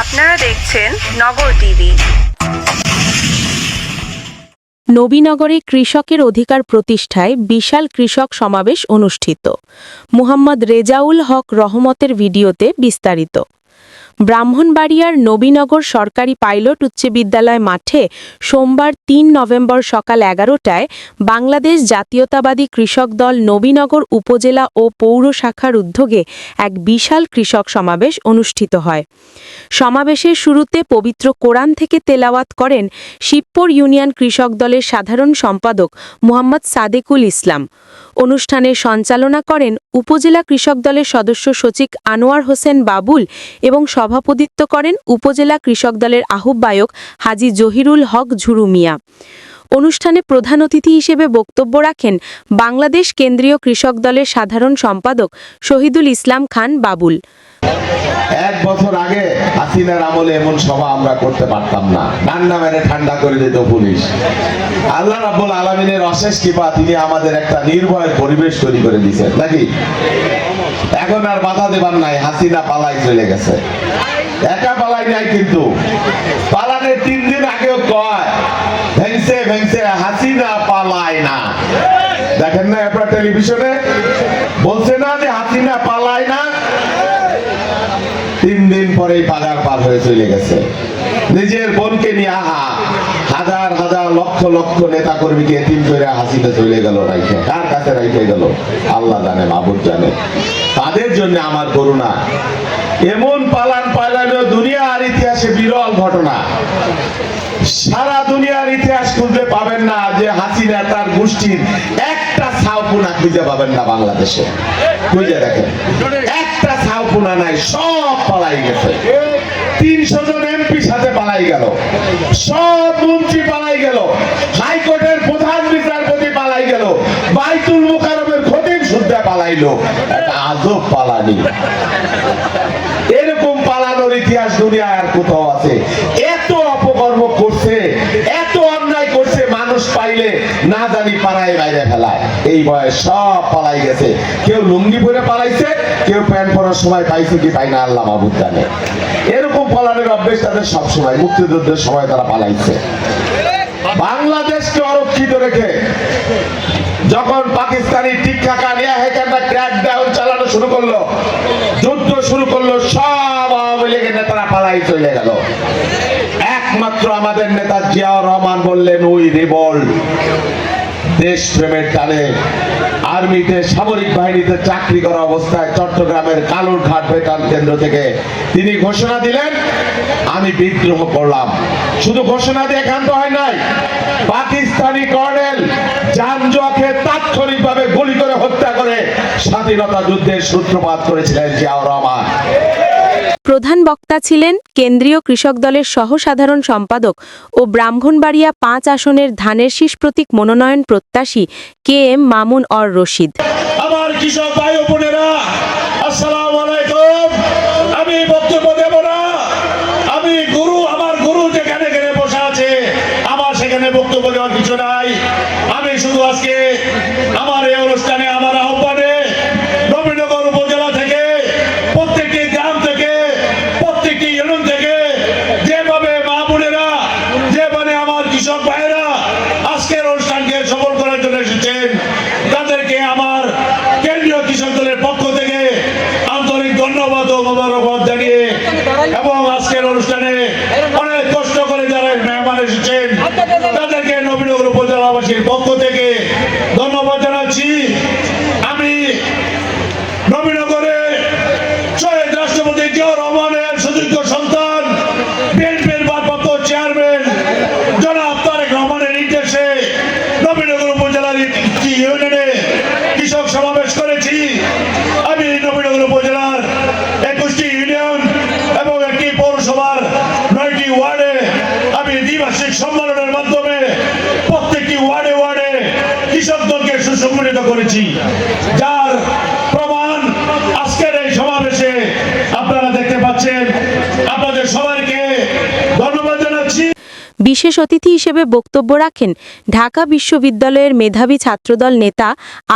আপনারা দেখছেন নগর টিভি। নবীনগরে কৃষকের অধিকার প্রতিষ্ঠায় বিশাল কৃষক সমাবেশ অনুষ্ঠিত। মুহাম্মদ রেজাউল হক রহমতের ভিডিওতে বিস্তারিত। ব্রাহ্মণবাড়িয়ার নবীনগর সরকারি পাইলট উচ্চ বিদ্যালয় মাঠে সোমবার তিন নভেম্বর সকাল এগারোটায় বাংলাদেশ জাতীয়তাবাদী কৃষক দল নবীনগর উপজেলা ও পৌর শাখার উদ্যোগে এক বিশাল কৃষক সমাবেশ অনুষ্ঠিত হয়। সমাবেশের শুরুতে পবিত্র কোরআন থেকে তেলাওয়াত করেন শিবপুর ইউনিয়ন কৃষক দলের সাধারণ সম্পাদক মোহাম্মদ সাদেকুল ইসলাম। অনুষ্ঠানের সঞ্চালনা করেন উপজেলা কৃষক দলের সদস্য সচিব আনোয়ার হোসেন বাবুল এবং সভাপতিত্ব করেন উপজেলা কৃষক দলের আহ্বায়ক হাজি জহিরুল হক ঝুরু মিয়া অনুষ্ঠানে প্রধান অতিথি হিসেবে বক্তব্য রাখেন বাংলাদেশ কেন্দ্রীয় কৃষক দলের সাধারণ সম্পাদক শহীদুল ইসলাম খান বাবুল। এক বছর আগে হাসিনার আমলে এমন সভা আমরা করতে পারতাম না। ঠান্ডা মেরে ঠান্ডা করে দিত পুলিশ। আল্লাহ রাব্বুল আলমিনের অশেষ কৃপা তিনি আমাদের একটা নির্ভয় পরিবেশ তৈরি করে দিয়েছেন। নাকি? এখন আর বাধা দেবার নাই, হাসিনা পালাই চলে গেছে। একা পালাই নাই কিন্তু। পালানের তিন দিন আগেও কয়, ভেংসে ভেংসে, হাসিনা পালায় না। দেখেন না আপনার টেলিভিশনে? বলছে না যে হাসিনা পালায় না তিন দিন পরেই বাজার পার হয়ে চলে গেছে। নিজের বোনকে নিয়ে আহা, হাজার হাজার লক্ষ লক্ষ নেতা কর্মীকে তিন করে হাসিতে চলে গেল রাইখে। কার কাছে রাইখে গেল? আল্লাহ জানে মাবুদ জানে। তাদের জন্য আমার করুণা। এমন পালান পালানো দুনিয়া আর ইতিহাসে বিরল ঘটনা। সারা দুনিয়ার ইতিহাস খুঁজতে পাবেন না যে হাসিনা তার গোষ্ঠীর একটা একটা পালাই গেল। সব মন্ত্রী পালাই গেল। প্রধান বিচারপতি পালাই গেল। বাইতুল মুকারমের খতিব শুদ্ধা পালাইলো। একটা আজব পালানি। এরকম পালানোর ইতিহাস দুনিয়ায় আর কোথাও আছে। এত অপকর্ম করছে, এত অন্যায় করছে, মানুষ পাইলে না জানি পাড়ায় বাইরে ফেলায়। এই বয়স সব পালাই গেছে। কেউ লুঙ্গি পরে পালাইছে, কেউ প্যান্ট পরার সময় পাইছে কি পাই না, আল্লাহ মাহবুদ জানে। এরকম পালানোর অভ্যেস তাদের সব সময় মুক্তিযুদ্ধের সময় তারা পালাইছে। বাংলাদেশকে অরক্ষিত রেখে যখন পাকিস্তানি টিকা নিয়ে হেকানটা ক্র্যাক ডাউন চালানো শুরু করল, যুদ্ধ শুরু করল, সব আওয়ামী লীগের নেতারা পালাই চলে গেল। একমাত্র আমাদের নেতা জিয়াউর রহমান বললেন উই রিভল্ট দেশপ্রেমের টানে আর্মিতে সামরিক বাহিনীতে চাকরি করা অবস্থায় চট্টগ্রামের কালুরঘাট বেতার কেন্দ্র থেকে তিনি ঘোষণা দিলেন, আমি বিদ্রোহ করলাম। শুধু ঘোষণা দিয়ে ক্ষান্ত হয় নাই, পাকিস্তানি কর্নেল জানজোয়াকে তাৎক্ষণিকভাবে গুলি করে হত্যা করে স্বাধীনতা যুদ্ধের সূত্রপাত করেছিলেন জিয়াউর রহমান। প্রধান বক্তা ছিলেন কেন্দ্রীয় কৃষক দলের সহসাধারণ সম্পাদক ও ব্রাহ্মণবাড়িয়া পাঁচ আসনের ধানের শীষ প্রতীক মনোনয়ন প্রত্যাশী কে এম মামুন অর রশিদ আমার আহ্বানে নবীনগর উপজেলা থেকে প্রত্যেকটি গ্রাম থেকে প্রত্যেকটি ইউনিয়ন থেকে যেভাবে মা বোনেরা যেভাবে আমার কৃষক ভাইয়েরা আজকের অনুষ্ঠানকে সফল করার জন্য এসেছেন তাদেরকে আমার কেন্দ্রীয় কৃষক দলের পক্ষ থেকে আন্তরিক ধন্যবাদ ও মোবারকবাদ জানিয়ে এবং আজকের অনুষ্ঠানে অনেক কষ্ট করে যারা মেহমান এসেছেন তাদেরকে নবীনগর উপজেলাবাসীর পক্ষ থেকে ধন্যবাদ জানাচ্ছি আমি নবীনগরে শহীদ রাষ্ট্রপতি জিয়াউর রহমানের সুযোগ্য সন্তান বিএনপির ভারপ্রাপ্ত চেয়ারম্যান জনাব তারেক রহমানের নির্দেশে নবীনগর উপজেলার একটি ইউনিয়নে কৃষক সমাবেশ করেছি আমি নবীনগর উপজেলার একুশটি ইউনিয়ন এবং একটি পৌরসভার নয়টি ওয়ার্ডে আমি দ্বিবার্ষিক সম্মেলনের মাধ্যমে প্রত্যেকটি ওয়ার্ডে ওয়ার্ডে কৃষক দলকে সুসংগঠিত করেছি। যার প্রমাণ আজকের এই সমাবেশে আপনারা দেখতে পাচ্ছেন। আপনাদের সবাইকে ধন্যবাদ জানাচ্ছি। বিশেষ অতিথি হিসেবে বক্তব্য রাখেন ঢাকা বিশ্ববিদ্যালয়ের মেধাবী ছাত্রদল নেতা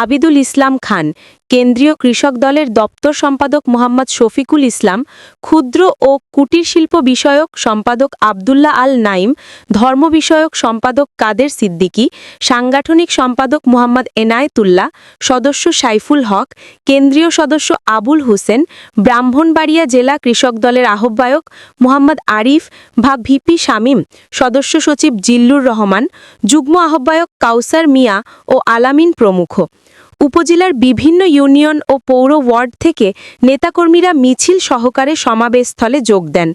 আবিদুল ইসলাম খান। কেন্দ্রীয় কৃষক দলের দপ্তর সম্পাদক মোহাম্মদ শফিকুল ইসলাম, ক্ষুদ্র ও কুটির শিল্প বিষয়ক সম্পাদক আবদুল্লাহ আল নাইম ধর্ম বিষয়ক সম্পাদক কাদের সিদ্দিকী, সাংগঠনিক সম্পাদক মোহাম্মদ এনায়েতুল্লাহ, সদস্য সাইফুল হক, কেন্দ্রীয় সদস্য আবুল হোসেন, ব্রাহ্মণবাড়িয়া জেলা কৃষক দলের আহ্বায়ক মোহাম্মদ আরিফ ভা ভিপি শামীম, সদস্য সচিব জিল্লুর রহমান, যুগ্ম আহ্বায়ক কাউসার মিয়া ও আলামিন প্রমুখ। উপজেলার বিভিন্ন ইউনিয়ন ও পৌর ওয়ার্ড থেকে নেতাকর্মীরা মিছিল সহকারে সমাবেশস্থলে যোগ দেন।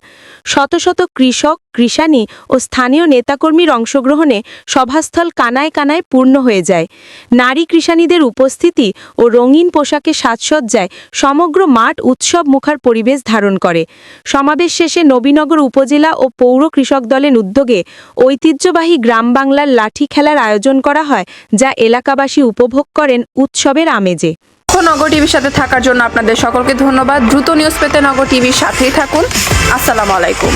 শত শত কৃষক কৃষানী ও স্থানীয় নেতাকর্মীর অংশগ্রহণে সভাস্থল কানায় কানায় পূর্ণ হয়ে যায়। নারী কৃষানীদের উপস্থিতি ও রঙিন পোশাকে সাজসজ্জায় সমগ্র মাঠ উৎসব মুখার পরিবেশ ধারণ করে। সমাবেশ শেষে নবীনগর উপজেলা ও পৌর কৃষক দলের উদ্যোগে ঐতিহ্যবাহী গ্রাম বাংলার লাঠি খেলার আয়োজন করা হয়, যা এলাকাবাসী উপভোগ করেন উৎসবের আমেজে। নগর টিভির সাথে থাকার জন্য আপনাদের সকলকে ধন্যবাদ। দ্রুত নিউজ পেতে নগর টিভির সাথেই থাকুন। আসসালামু আলাইকুম।